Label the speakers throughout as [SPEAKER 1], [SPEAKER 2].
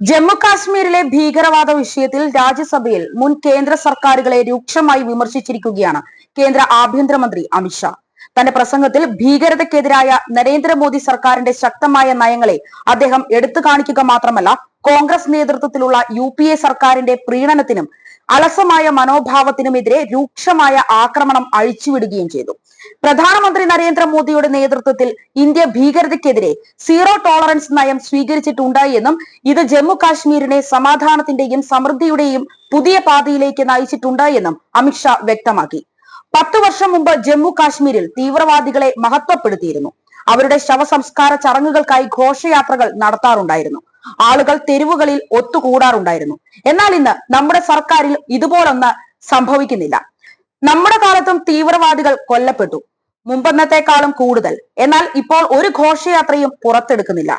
[SPEAKER 1] ജമ്മു കാശ്മീരിലെ ഭീകരവാദ വിഷയത്തിൽ രാജ്യസഭയിൽ മുൻ കേന്ദ്ര സർക്കാരുകളെ രൂക്ഷമായി വിമർശിച്ചിരിക്കുകയാണ് കേന്ദ്ര ആഭ്യന്തരമന്ത്രി അമിത്ഷാ തന്റെ പ്രസംഗത്തിൽ ഭീകരതയ്ക്കെതിരായ നരേന്ദ്രമോദി സർക്കാരിന്റെ ശക്തമായ നയങ്ങളെ അദ്ദേഹം എടുത്തു കാണിക്കുക മാത്രമല്ല കോൺഗ്രസ് നേതൃത്വത്തിലുള്ള യു പി എ സർക്കാരിന്റെ പ്രീണനത്തിനും അലസമായ മനോഭാവത്തിനുമെതിരെ രൂക്ഷമായ ആക്രമണം അഴിച്ചുവിടുകയും ചെയ്തു. പ്രധാനമന്ത്രി നരേന്ദ്രമോദിയുടെ നേതൃത്വത്തിൽ ഇന്ത്യ ഭീകരതയ്ക്കെതിരെ സീറോ ടോളറൻസ് നയം സ്വീകരിച്ചിട്ടുണ്ട് എന്നും ഇത് ജമ്മു കാശ്മീരിനെ സമാധാനത്തിന്റെയും സമൃദ്ധിയുടെയും പുതിയ പാതയിലേക്ക് നയിച്ചിട്ടുണ്ട് എന്നും അമിത്ഷാ വ്യക്തമാക്കി. പത്തു വർഷം മുമ്പ് ജമ്മു കാശ്മീരിൽ തീവ്രവാദികളെ മഹത്വപ്പെടുത്തിയിരുന്നു. അവരുടെ ശവസംസ്കാര ചടങ്ങുകൾക്കായി ഘോഷയാത്രകൾ നടത്താറുണ്ടായിരുന്നു. ആളുകൾ തെരുവുകളിൽ ഒത്തുകൂടാറുണ്ടായിരുന്നു. എന്നാൽ ഇന്ന് നമ്മുടെ സർക്കാരിൽ ഇതുപോലൊന്ന് സംഭവിക്കുന്നില്ല. നമ്മുടെ കാലത്തും തീവ്രവാദികൾ കൊല്ലപ്പെട്ടു. മുമ്പന്നത്തെക്കാളും കൂടുതൽ. എന്നാൽ ഇപ്പോൾ ഒരു ഘോഷയാത്രയും പുറത്തെടുക്കുന്നില്ല.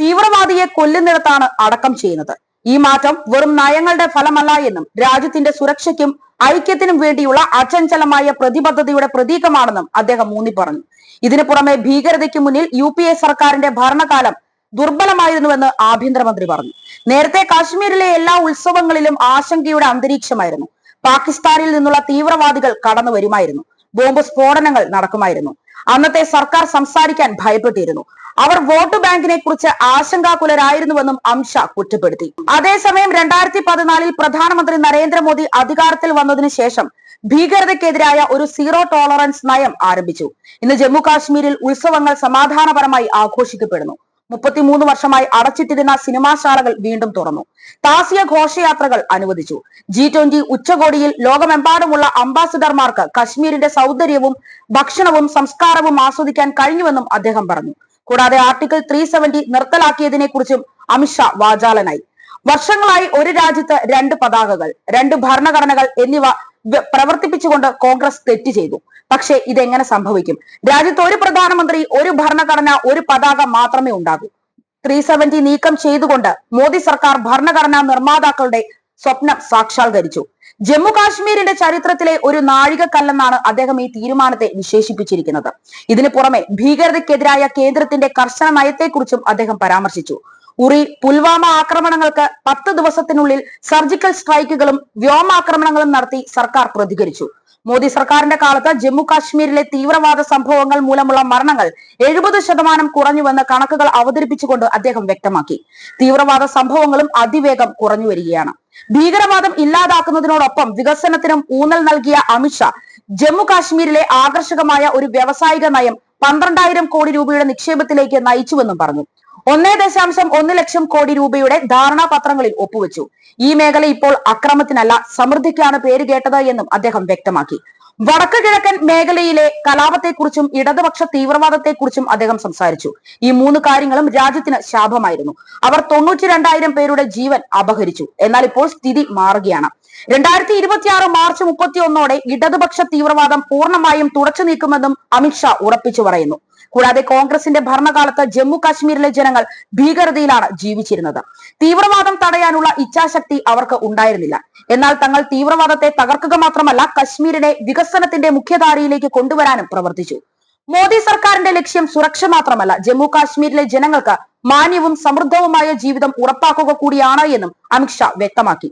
[SPEAKER 1] തീവ്രവാദിയെ കൊല്ലുന്നിടത്താണ് അടക്കം ചെയ്യുന്നത്. ഈ മാറ്റം വെറും നയങ്ങളുടെ ഫലമല്ല എന്നും രാജ്യത്തിന്റെ സുരക്ഷയ്ക്കും ഐക്യത്തിനും വേണ്ടിയുള്ള അചഞ്ചലമായ പ്രതിബദ്ധതയുടെ പ്രതീകമാണെന്നും അദ്ദേഹം ഊന്നി പറഞ്ഞു ഇതിനു പുറമെ ഭീകരതയ്ക്ക് മുന്നിൽ യു പി എ സർക്കാരിന്റെ ഭരണകാലം ദുർബലമായിരുന്നുവെന്ന് ആഭ്യന്തരമന്ത്രി പറഞ്ഞു. നേരത്തെ കാശ്മീരിലെ എല്ലാ ഉത്സവങ്ങളിലും ആശങ്കയുടെ അന്തരീക്ഷമായിരുന്നു. പാകിസ്ഥാനിൽ നിന്നുള്ള തീവ്രവാദികൾ കടന്നു വരുമായിരുന്നു ബോംബ് സ്ഫോടനങ്ങൾ നടക്കുമായിരുന്നു. അന്നത്തെ സർക്കാർ സംസാരിക്കാൻ ഭയപ്പെട്ടിരുന്നു. അവർ വോട്ട് ബാങ്കിനെ കുറിച്ച് ആശങ്കാകുലരായിരുന്നുവെന്നും അംഷ കുറ്റപ്പെടുത്തി. അതേസമയം രണ്ടായിരത്തി പതിനാലിൽ പ്രധാനമന്ത്രി നരേന്ദ്രമോദി അധികാരത്തിൽ വന്നതിനു ശേഷം ഭീകരതയ്ക്കെതിരായ ഒരു സീറോ ടോളറൻസ് നയം ആരംഭിച്ചു. ഇന്ന് ജമ്മു കാശ്മീരിൽ ഉത്സവങ്ങൾ സമാധാനപരമായി ആഘോഷിക്കപ്പെടുന്നു. മുപ്പത്തിമൂന്ന് വർഷമായി അടച്ചിട്ടിരുന്ന സിനിമാശാലകൾ വീണ്ടും തുറന്നു. താസിയ ഘോഷയാത്രകൾ അനുവദിച്ചു. ജി ട്വന്റി ഉച്ചകോടിയിൽ ലോകമെമ്പാടുമുള്ള അംബാസിഡർമാർക്ക് കശ്മീരിന്റെ സൗന്ദര്യവും ഭക്ഷണവും സംസ്കാരവും ആസ്വദിക്കാൻ കഴിഞ്ഞുവെന്നും അദ്ദേഹം പറഞ്ഞു. കൂടാതെ ആർട്ടിക്കിൾ ത്രീ സെവന്റി നിർത്തലാക്കിയതിനെ കുറിച്ചും അമിത്ഷാ വാചാലനായി. വർഷങ്ങളായി ഒരു രാജ്യത്ത് രണ്ട് പതാകകൾ രണ്ട് ഭരണഘടനകൾ എന്നിവ പ്രവർത്തിപ്പിച്ചുകൊണ്ട് കോൺഗ്രസ് തെറ്റ് ചെയ്തു. പക്ഷേ ഇതെങ്ങനെ സംഭവിക്കും? രാജ്യത്ത് ഒരു പ്രധാനമന്ത്രി ഒരു ഭരണഘടന ഒരു പതാക മാത്രമേ ഉണ്ടാകൂ. ത്രീ സെവന്റി നീക്കം ചെയ്തുകൊണ്ട് മോദി സർക്കാർ ഭരണഘടനാ നിർമ്മാതാക്കളുടെ സ്വപ്നം സാക്ഷാത്കരിച്ചു ജമ്മു കാശ്മീരിന്റെ ചരിത്രത്തിലെ ഒരു നാഴികക്കല്ലെന്നാണ് അദ്ദേഹം ഈ തീരുമാനത്തെ വിശേഷിപ്പിച്ചിരിക്കുന്നത്. ഇതിനു പുറമെ ഭീകരതയ്ക്കെതിരായ കേന്ദ്രത്തിന്റെ കർശന നയത്തെക്കുറിച്ചും അദ്ദേഹം പരാമർശിച്ചു. ഉറി പുൽവാമ ആക്രമണങ്ങൾക്ക് പത്ത് ദിവസത്തിനുള്ളിൽ സർജിക്കൽ സ്ട്രൈക്കുകളും വ്യോമാക്രമണങ്ങളും നടത്തി സർക്കാർ പ്രതികരിച്ചു. മോദി സർക്കാരിന്റെ കാലത്ത് ജമ്മു കാശ്മീരിലെ തീവ്രവാദ സംഭവങ്ങൾ മൂലമുള്ള മരണങ്ങൾ എഴുപത് ശതമാനം കുറഞ്ഞുവെന്ന് കണക്കുകൾ അവതരിപ്പിച്ചുകൊണ്ട് അദ്ദേഹം വ്യക്തമാക്കി. തീവ്രവാദ സംഭവങ്ങളും അതിവേഗം കുറഞ്ഞു വരികയാണ്. ഭീകരവാദം ഇല്ലാതാക്കുന്നതിനോടൊപ്പം വികസനത്തിനും ഊന്നൽ നൽകിയ അമിത്ഷാ ജമ്മു കാശ്മീരിലെ ആകർഷകമായ ഒരു വ്യവസായിക നയം പന്ത്രണ്ടായിരം കോടി രൂപയുടെ നിക്ഷേപത്തിലേക്ക് നയിച്ചുവെന്നും പറഞ്ഞു. ഒന്നേ ദശാംശം ഒന്ന് ലക്ഷം കോടി രൂപയുടെ ധാരണാപത്രങ്ങളിൽ ഒപ്പുവെച്ചു. ഈ മേഖല ഇപ്പോൾ അക്രമത്തിനല്ല സമൃദ്ധിക്കാണ് പേര് കേട്ടത് എന്നും അദ്ദേഹം വ്യക്തമാക്കി. വടക്ക് കിഴക്കൻ മേഖലയിലെ കലാപത്തെക്കുറിച്ചും ഇടതുപക്ഷ തീവ്രവാദത്തെക്കുറിച്ചും അദ്ദേഹം സംസാരിച്ചു. ഈ മൂന്ന് കാര്യങ്ങളും രാജ്യത്തിന് ശാപമായിരുന്നു. അവർ തൊണ്ണൂറ്റി രണ്ടായിരം പേരുടെ ജീവൻ അപഹരിച്ചു. എന്നാൽ ഇപ്പോൾ സ്ഥിതി മാറുകയാണ്. രണ്ടായിരത്തി ഇരുപത്തിയാറ് മാർച്ച് മുപ്പത്തി ഒന്നോടെ ഇടതുപക്ഷ തീവ്രവാദം പൂർണമായും തുടച്ചു നീക്കുമെന്നും അമിത്ഷാ ഉറപ്പിച്ചു പറയുന്നു. കൂടാതെ കോൺഗ്രസിന്റെ ഭരണകാലത്ത് ജമ്മു കാശ്മീരിലെ ജനങ്ങൾ ഭീകരതയിലാണ് ജീവിച്ചിരുന്നത്. തീവ്രവാദം തടയാനുള്ള ഇച്ഛാശക്തി അവർക്ക് ഉണ്ടായിരുന്നില്ല. എന്നാൽ തങ്ങൾ തീവ്രവാദത്തെ തകർക്കുക മാത്രമല്ല കശ്മീരിനെ വികസനത്തിന്റെ മുഖ്യധാരയിലേക്ക് കൊണ്ടുവരാനും പ്രവർത്തിച്ചു. മോദി സർക്കാരിന്റെ ലക്ഷ്യം സുരക്ഷ മാത്രമല്ല ജമ്മു കാശ്മീരിലെ ജനങ്ങൾക്ക് മാന്യവും സമൃദ്ധവുമായ ജീവിതം ഉറപ്പാക്കുക കൂടിയാണ് എന്നും അമിത്ഷാ വ്യക്തമാക്കി.